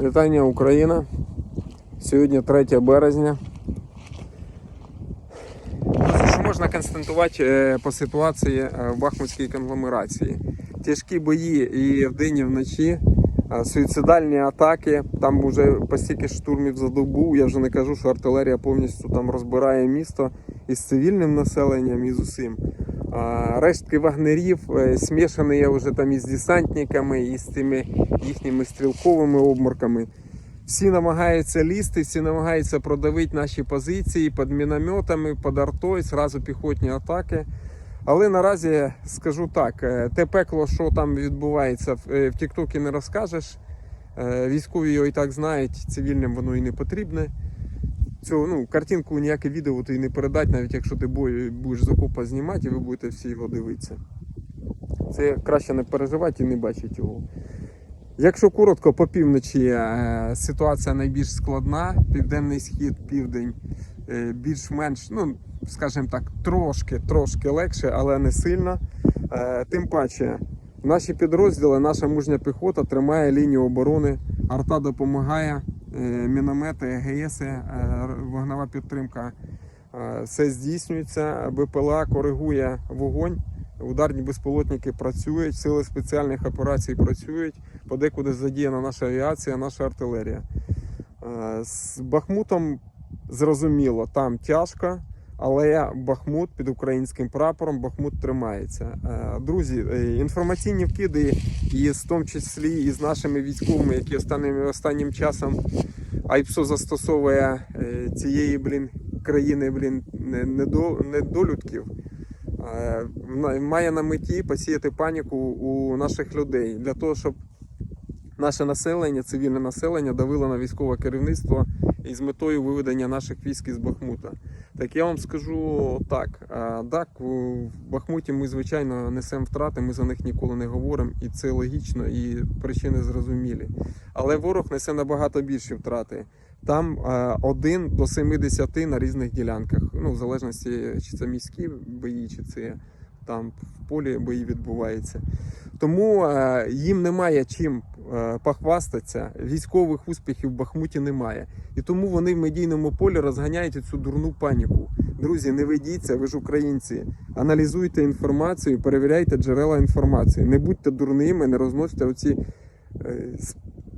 Вітання Україна. Сьогодні 3 березня. Що можна констатувати е, по ситуації е, в Бахмутській конгломерації? Тяжкі бої і вдень, і вночі, е, суїцидальні атаки. Там вже по стільки штурмів за добу. Я вже не кажу, що артилерія повністю там розбирає місто із цивільним населенням і з усім. Рештки вагнерів е, смішані вже там із десантниками, і з тими їхніми стрілковими обморками. Всі намагаються лізти, всі намагаються продавити наші позиції під мінометами, під артою, зразу піхотні атаки. Але наразі скажу так: е, те пекло, що там відбувається, в е, Тіктокі не розкажеш. Військові його і так знають, цивільним воно і не потрібне. Цю ну, картинку ніяке відео ти не передать, навіть якщо ти будеш з знімати, і ви будете всі його дивитися. Це краще не переживати і не бачити його. Якщо коротко, по півночі е, ситуація найбільш складна, південний схід, південь е, більш-менш, ну, скажімо так, трошки, трошки легше, але не сильно. Е, Тим паче, наші підрозділи, наша мужня піхота тримає лінію оборони, арта допомагає, міномети, ГС, е, вогнева підтримка. е, Все здійснюється, БПЛА коригує вогонь. Ударні безпілотники працюють, сили спеціальних операцій працюють, подекуди задіяна наша авіація, наша артилерія. Е, З Бахмутом зрозуміло, там тяжко, але Бахмут під українським прапором Бахмут тримається. Е, Друзі, е, інформаційні вкиди, і в тому числі і з нашими військовими, які останнім, останнім часом АЙПСО застосовує е, цієї блін, країни блін, не- недо- недолюдків. Має на меті посіяти паніку у наших людей для того, щоб наше населення, цивільне населення давило на військове керівництво із метою виведення наших військ із Бахмута. Так я вам скажу так. Так, в Бахмуті ми, звичайно, несемо втрати, ми за них ніколи не говоримо, і це логічно, і причини зрозумілі. Але ворог несе набагато більші втрати. Там один до 70 на різних ділянках. Ну, в залежності, чи це міські бої, чи це там в полі бої відбуваються. Тому їм немає чим похвастатися. Військових успіхів в Бахмуті немає. І тому вони в медійному полі розганяють цю дурну паніку. Друзі, не ведіться, ви ж українці. Аналізуйте інформацію, перевіряйте джерела інформації. Не будьте дурними, не розносьте оці е,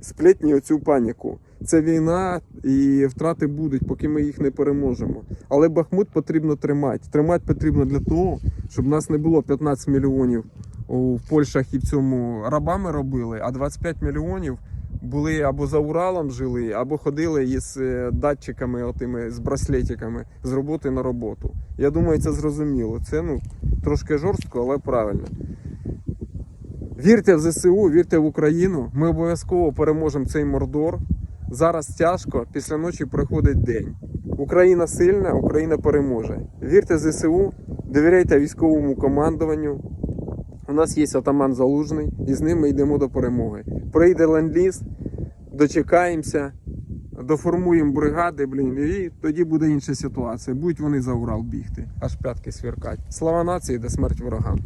сплетні оцю паніку. Це війна і втрати будуть, поки ми їх не переможемо. Але Бахмут потрібно тримати. Тримати потрібно для того, щоб нас не було 15 мільйонів в Польщах і в цьому рабами робили, а 25 мільйонів були або за Уралом жили, або ходили із е, датчиками, отими, з браслетиками з роботи на роботу. Я думаю, це зрозуміло. Це ну трошки жорстко, але правильно. Вірте в ЗСУ, вірте в Україну. Ми обов'язково переможемо цей мордор. Зараз тяжко, після ночі приходить день. Україна сильна, Україна переможе. Вірте в ЗСУ, довіряйте військовому командуванню. У нас є атаман Залужний, і з ним ми йдемо до перемоги. Прийде ленд-ліз, дочекаємося, доформуємо бригади, блін, і тоді буде інша ситуація. Будуть вони за Урал бігти, аж п'ятки сверкать. Слава нації, де смерть ворогам.